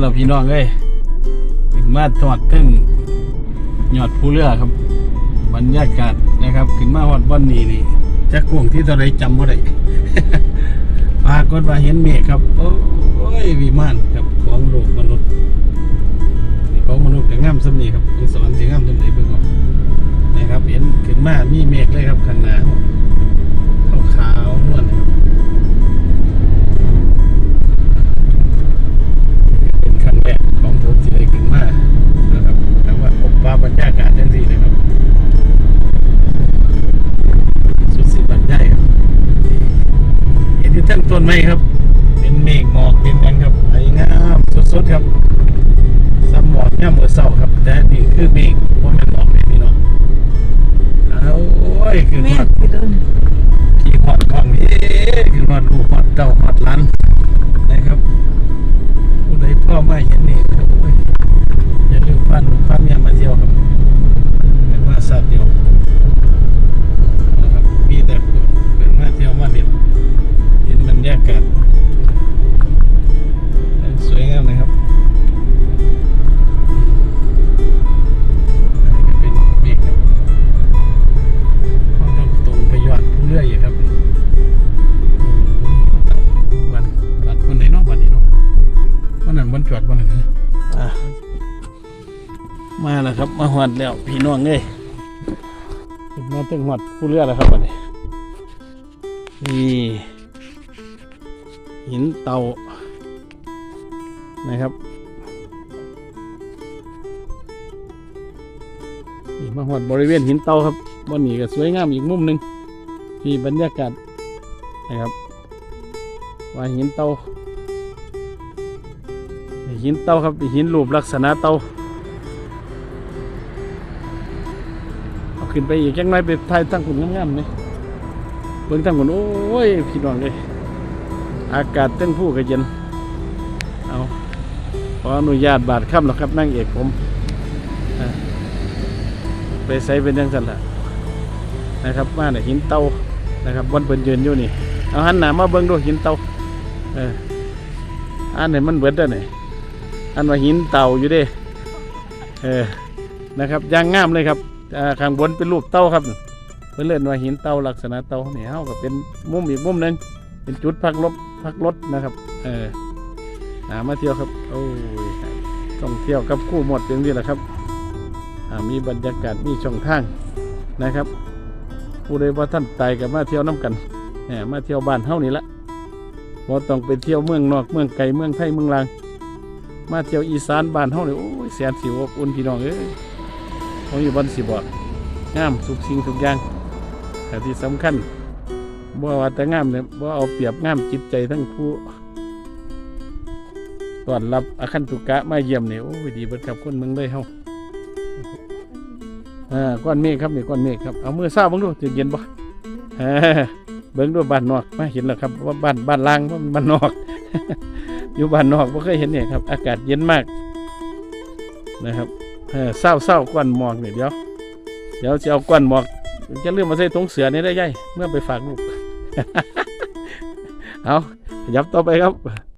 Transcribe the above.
เราพี่น้องเอ้ยถึงมาทอดถึงยอดภูเรือครับ บรรยากาศนะครับขึ้นมาฮอดวันนี้นี่จักวงที่ตอนไรจำบ่ได้ปรากฏว่าเห็นเมฆครับ โอ้ยวิมานครับของโลกมนุษย์ของมนุษย์ก็งามสำนีครับของสวรรค์สิงามสำนีเพิ่งออกนะครับ เห็นขึ้นมามีเมฆเลยครับขนาขาวขาวๆนวล เห็นที่ทั้งต้นไม้ครับ เป็นเมฆหมอกเป็นกันครับไอ้งามสดๆครับซ้ำหมอกย่ำเมื่อเศร้าครับ แต่นี่คือเมฆ จอดวันไหนนะอะมาแล้วครับ มาหอดแล้ว พี่น้องเอ้ยมาถึงหอดผู้เรือแล้วครับวันนี้นี่หินเตานะครับนี่มาหอดบริเวณหินเตาครับวันนี้ก็สวยงามอีกมุมหนึ่งที่บรรยากาศนะครับว่าหินเตา หินเตาครับหินรูปลักษณะเตาเอาขึ้นไปอีกจังน้อยไปถ่ายตั้งหุ่นงามๆนี่เบิ่งตั้งหุ่นโอ้ยพี่น้องเลยอากาศเต้นผู้ก็เย็นเอาขออนุญาตบาดค่ำแล้วครับนั่งเอกผมไปใส่เป็นยังสันละนะครับมาเนี่ยหินเตานะครับบนเปินยืนอยู่นี่เอาหันหน้ามาเบิ่งดูหินเตาเอออันไหนมันเบิดได้ไหน อันว่าหินเตาอยู่เด้เออนะครับยางงามเลยครับข้างบนเป็นรูปเต่าครับเพื่นเล่นว่าหินเต่าลักษณะเต่าเนี่ยเฮาก็เป็นมุมอีกมุมหนึ่งเป็นจุดพักรถพักรถนะครับ เออหามาเที่ยวครับโอ้ยต้องเที่ยวกับคู่หมดอย่างนี้แหละครับอ่ามีบรรยากาศมีช่องทางนะครับผู้ใดว่าท่านตายกับมาเที่ยวน้ำกันแหมมาเที่ยวบ้านเฮานี่ละบ่ต้องไปเที่ยวเมืองนอกเมืองไกลเมืองไทยเมืองลาง มาเที่ยวอีสานบ้านเฮานี่โอ้ยแสนสิวอบอุ่นพี่น้องเอ้ยผมอยู่บนสิบองามทุกสิ่งทุกอย่างแต่ที่สำคัญบ่ว่าแต่งามเนี่ยบ่เอาเปรียบงามจิตใจทั้งผู้ต้อนรับอาคันตุกะมาเยี่ยมเนี่ยโอ้ยดีเบิดครับคนเมืองเลยเฮาอ่าก้อนเมฆครับนี่ก้อนเมฆครับเอามือซ้าเบิ่งดูจะเย็นบ่เออเบิ่งดูบ้านนอกมาเห็นแล้วครับว่าบ้านบ้านล่างว่ามันบ้านนอก อยู่บ้านนอกบ่เคยเห็นเนี่ยครับ อากาศเย็นมากนะครับเศร้าเศร้าก้อนหมอกเนี่ยเดี๋ยว เดี๋ยวจะเอาก้อนหมอกจะเลื่อมมาใส่ตรงเสือนี่ได้ยัยเมื่อไปฝากลูก เอายับต่อไปครับ